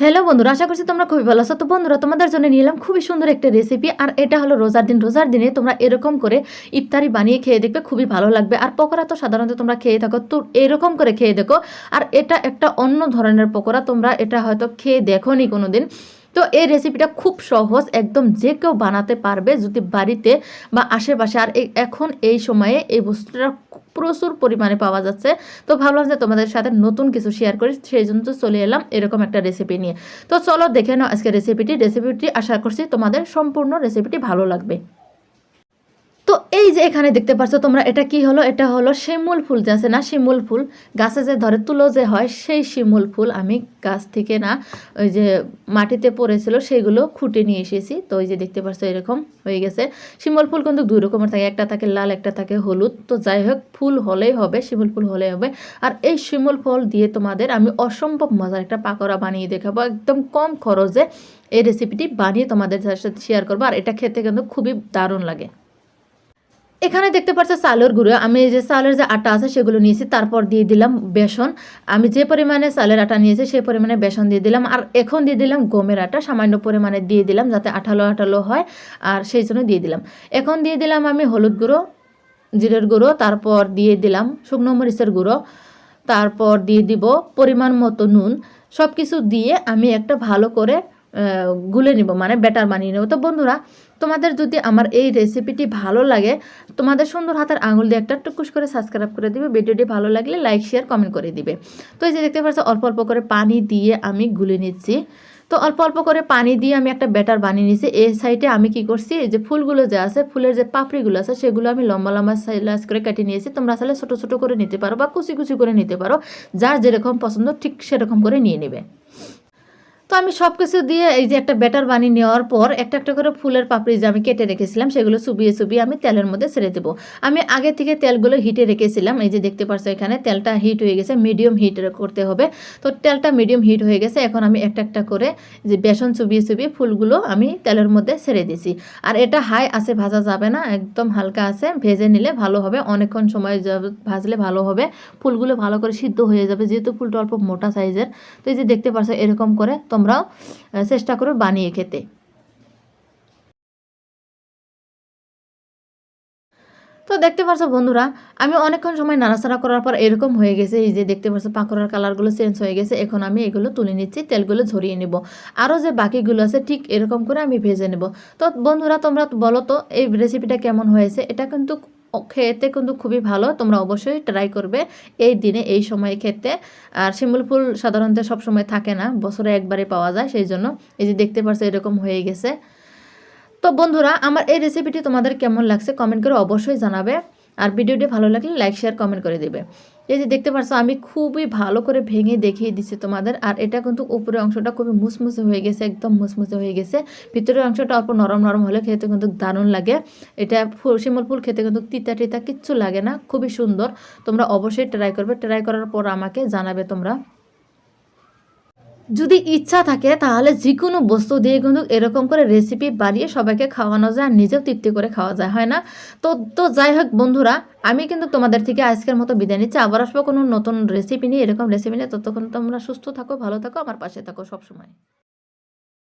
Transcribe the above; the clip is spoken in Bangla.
হ্যালো বন্ধুরা, আশা করছি তোমরা খুবই ভালো আছো। তো বন্ধুরা, তোমাদের জন্য নিলাম খুবই সুন্দর একটা রেসিপি আর এটা হলো রোজার দিন। রোজার দিনে তোমরা এরকম করে ইফতারি বানিয়ে খেয়ে দেখবে খুবই ভালো লাগবে। আর পকোড়া তো সাধারণত তোমরা খেয়ে থাকো, তো এরকম করে খেয়ে দেখো। আর এটা একটা অন্য ধরনের পকোড়া, তোমরা এটা হয়তো খেয়ে দেখো নি কোনোদিন। তো এই রেসিপিটা খুব সহজ, একদম যে কেউ বানাতে পারবে যদি বাড়িতে বা আশেপাশে। আর এখন এই সময়ে এই বস্তুটা প্রচুর পরিমাণে পাওয়া যাচ্ছে। তো ভাবলাম যে তোমাদের সাথে নতুন কিছু শেয়ার করি, সেই জন্য তো চলে এলাম এরকম একটা রেসিপি নিয়ে। তো চলো দেখে নাও আজকে রেসিপিটি রেসিপিটি আশা করছি তোমাদের সম্পূর্ণ রেসিপিটি ভালো লাগবে। এই যে এখানে দেখতে পাচ্ছ তোমরা, এটা কি হলো? এটা হলো শিমুল ফুল যে আছে না, শিমুল ফুল। গাছে যে ধরে তুলো যে হয়, সেই শিমুল ফুল আমি গাছ থেকে না ওই যে মাটিতে পড়েছিল, সেগুলো খুঁটে নিয়ে এসেছি। তো ওই যে দেখতে পাচ্ছ এরকম হয়ে গেছে। শিমুল ফুল কিন্তু দুই রকমের থাকে, একটা থাকে লাল, একটা থাকে হলুদ। তো যাই হোক, ফুল হলেই হবে, শিমুল ফুল হলেই হবে। আর এই শিমুল ফল দিয়ে তোমাদের আমি অসম্ভব মজার একটা পাকোড়া বানিয়ে দেখাবো, একদম কম খরচে। এই রেসিপিটি বানিয়ে তোমাদের সাথে শেয়ার করব, আর এটা খেতে কিন্তু খুবই দারুণ লাগে। এখানে দেখতে পাচ্ছ চালের গুঁড়ো। আমি যে চালের যে আটা আছে সেগুলো নিয়েছি, তারপর দিয়ে দিলাম বেসন। আমি যে পরিমাণে চালের আটা নিয়েছি সেই পরিমাণে বেসন দিয়ে দিলাম। আর এখন দিয়ে দিলাম গমের আটা, সামান্য পরিমাণে দিয়ে দিলাম যাতে আঠালো আঠালো হয়, আর সেই জন্য দিয়ে দিলাম। এখন দিয়ে দিলাম আমি হলুদ গুঁড়ো, জিরের গুঁড়ো, তারপর দিয়ে দিলাম শুকনো মরিচের গুঁড়ো, তারপর দিয়ে দিব পরিমাণ মতো নুন। সব কিছু দিয়ে আমি একটা ভালো করে গুলে নিব মানে ব্যাটার বানিয়ে নেব। তো বন্ধুরা, তোমাদের যদি আমার এই রেসিপিটি ভালো লাগে, তোমাদের সুন্দর হাতের আঙুল দিয়ে একটা টুকুস করে সাবস্ক্রাইব করে দিবে। ভিডিওটি ভালো লাগলে লাইক শেয়ার কমেন্ট করে দিবে। তো এই যে দেখতে পাচ্ছ, অল্প অল্প করে পানি দিয়ে আমি গুলে নিচ্ছি। তো অল্প অল্প করে পানি দিয়ে আমি একটা ব্যাটার বানিয়ে নিয়েছি এই সাইডে আমি কি করছি, এই যে ফুলগুলো যে আছে, ফুলের যে পাপড়িগুলো আছে, সেগুলো আমি লম্বা লম্বা সাইলাস করে কেটে নিয়েছি। তোমরা আসলে ছোটো ছোটো করে নিতে পারো বা কুচি কুচি করে নিতে পারো। যার যেরকম পছন্দ, ঠিক সেরকম করে নিয়ে নেবে। তো আমি সব কিছু দিয়ে এই যে একটা ব্যাটার বানিয়ে নেওয়ার পর একটা একটা করে ফুলের পাপড়ি যে আমি কেটে রেখেছিলাম, সেগুলো চুবিয়ে চুবিয়ে আমি তেলের মধ্যে ছেড়ে দেবো। আমি আগে থেকে তেলগুলো হিটে রেখেছিলাম, এই যে দেখতে পাচ্ছ এখানে তেলটা হিট হয়ে গেছে মিডিয়াম হিট করতে হবে। তো তেলটা মিডিয়াম হিট হয়ে গেছে, এখন আমি একটা একটা করে যে বেসন চুবিয়ে চুবিয়ে ফুলগুলো আমি তেলের মধ্যে ছেড়ে দিছি। আর এটা হাই আছে, ভাজা যাবে না, একদম হালকা আছে, ভেজে নিলে ভালো হবে, অনেকক্ষণ সময় ভাজলে ভালো হবে। ফুলগুলো ভালো করে সিদ্ধ হয়ে যাবে, যেহেতু ফুলটা অল্প মোটা সাইজের তো এই যে দেখতে পাচ্ছ এরকম করে তোমরাও চেষ্টা করো বানিয়ে খেতে। তো দেখতে পাচ্ছ বন্ধুরা, আমি অনেকক্ষণ সময় নাড়াচাড়া করার পর এরকম হয়ে গেছে, এই যে দেখতে পাচ্ছ পাকোড়ার কালারগুলো চেঞ্জ হয়ে গেছে, এখন আমি এগুলো তুলে নিচ্ছি, তেলগুলো ঝরিয়ে নেব। আরও যে বাকিগুলো আছে ঠিক এরকম করে আমি ভেজে নেব। তো বন্ধুরা, তোমরা বলো তো, এই রেসিপিটা কেমন হয়েছে, এটা কিন্তু খেতে কিন্তু খুবই ভালো। তোমরা অবশ্যই ট্রাই করবে এই দিনে, এই সময়ে খেতে আর শিমুল ফুল সাধারণত সব সময় থাকে না, বছরে একবারে পাওয়া যায়, সেই জন্য এই যে দেখতে পারছ এরকম হয়ে গেছে। তো বন্ধুরা, আমার এই রেসিপিটি তোমাদের কেমন লাগছে কমেন্ট করে অবশ্যই জানাবে। আর ভিডিওটি ভালো লাগলে লাইক শেয়ার কমেন্ট করে দেবে। এই যে দেখতে পারছ, আমি খুবই ভালো করে ভেঙে দেখিয়ে দিচ্ছি তোমাদের। আর এটা কিন্তু উপরের অংশটা খুবই মুসমুসে হয়ে গেছে, একদম মুসমুসে হয়ে গেছে। ভিতরের অংশটা অল্প নরম নরম হলে খেতে কিন্তু দারুণ লাগে। এটা শিমল ফুল খেতে কিন্তু তিতা টিতা কিচ্ছু লাগে না, খুবই সুন্দর। তোমরা অবশ্যই ট্রাই করবে। ট্রাই করার পর আমাকে জানাবে তোমরা। যদি ইচ্ছা থাকে, তাহলে যে কোনো বস্তু দিয়ে কিন্তু এরকম করে রেসিপি বাড়িয়ে সবাইকে খাওয়ানো যায়, আর নিজেও তৃপ্তি করে খাওয়া যায়, হয় না? তো তো যাই হোক বন্ধুরা, আমি কিন্তু তোমাদের থেকে আজকের মতো বিদায় নিচ্ছি। আবার আসব কোনো নতুন রেসিপি নিয়ে, এরকম রেসিপি নিয়ে। ততক্ষণ তোমরা সুস্থ থাকো, ভালো থাকো, আমার পাশে থাকো সবসময়।